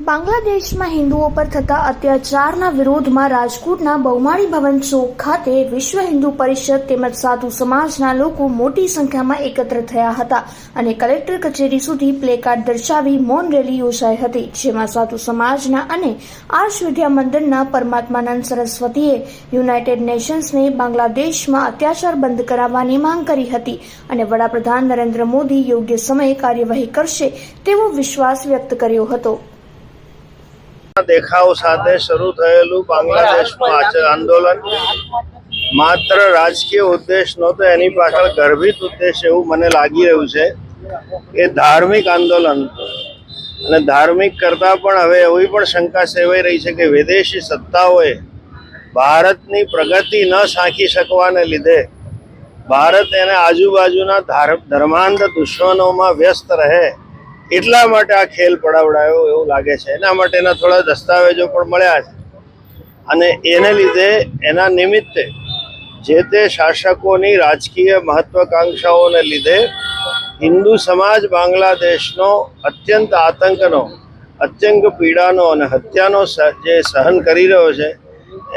બાંગ્લાદેશમાં હિન્દુઓ પર થતા અત્યાચારના વિરોધમાં રાજકોટના બહુમાળી ભવન ચોક ખાતે વિશ્વ હિન્દુ પરિષદ તેમજ સાધુ સમાજના લોકો મોટી સંખ્યામાં એકત્ર થયા હતા અને કલેક્ટર કચેરી સુધી પ્લેકાર્ડ દર્શાવી મૌન રેલી યોજાઈ હતી, જેમાં સાધુ સમાજના અને આર્ષ વિદ્યા મંદિરના પરમાત્માનંદ સરસ્વતીએ યુનાઇટેડ નેશન્સને બાંગ્લાદેશમાં અત્યાચાર બંધ કરાવવાની માંગ કરી હતી અને વડાપ્રધાન નરેન્દ્ર મોદી યોગ્ય સમયે કાર્યવાહી કરશે તેવો વિશ્વાસ વ્યક્ત કર્યો હતો. દેખાવ સાથે શરૂ થયેલું બાંગ્લાદેશનું આંદોલન. માત્ર રાજકીય ઉદ્દેશ નહોતો, એની પાછળ ગર્ભિત ઉદ્દેશ એવું મને લાગી રહ્યું છે એ ધાર્મિક આંદોલન. અને ધાર્મિક કરતા પણ હવે એવી પણ શંકા સેવાઈ રહી છે કે વિદેશી સત્તાઓએ ભારતની પ્રગતિ ન સાંખી શકવાને લીધે ભારત એને આજુબાજુના ધાર- ધર્માંધ દુશ્મનોમાં વ્યસ્ત રહે. એટલા માટે આ ખેલ પડાવડાયો એવું લાગે છે. એના માટેના થોડા દસ્તાવેજો પણ મળ્યા છે. અને એને લીધે એના નિમિત્તે જે તે શાસકોની રાજકીય મહત્વાકાંક્ષાઓને લીધે હિન્દુ સમાજ બાંગ્લાદેશનો અત્યંત આતંકનો અત્યંત પીડાનો અને હત્યાનો જે સહન કરી રહ્યો છે,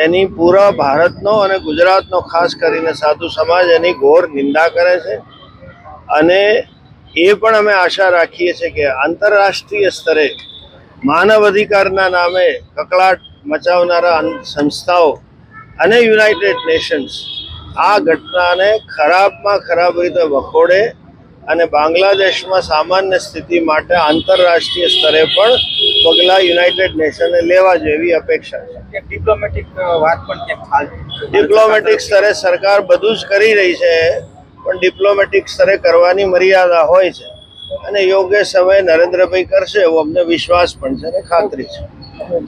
એની પૂરા ભારતનો અને ગુજરાતનો ખાસ કરીને સાધુ સમાજ એની ઘોર નિંદા કરે છે. અને એ પણ અમે આશા રાખીએ છીએ કે આંતરરાષ્ટ્રીય સ્તરે માનવ અધિકારના નામે કકળાટ મચાવનારા સંસ્થાઓ અને યુનાઇટેડ નેશન્સ આ ઘટનાને ખરાબમાં ખરાબ રીતે વખોડે અને બાંગ્લાદેશમાં સામાન્ય સ્થિતિ માટે આંતરરાષ્ટ્રીય સ્તરે પણ પગલાં યુનાઇટેડ નેશને લેવા જેવી અપેક્ષા છે. ડિપ્લોમેટિક વાત પણ ડિપ્લોમેટિક સ્તરે સરકાર બધું જ કરી રહી છે. પણ ડિપ્લોમેટિક સ્તરે કરવાની મર્યાદા હોય છે. અને યોગ્ય સમયે નરેન્દ્રભાઈ કરશે એવો અમને વિશ્વાસ પણ છે અને ખાતરી છે.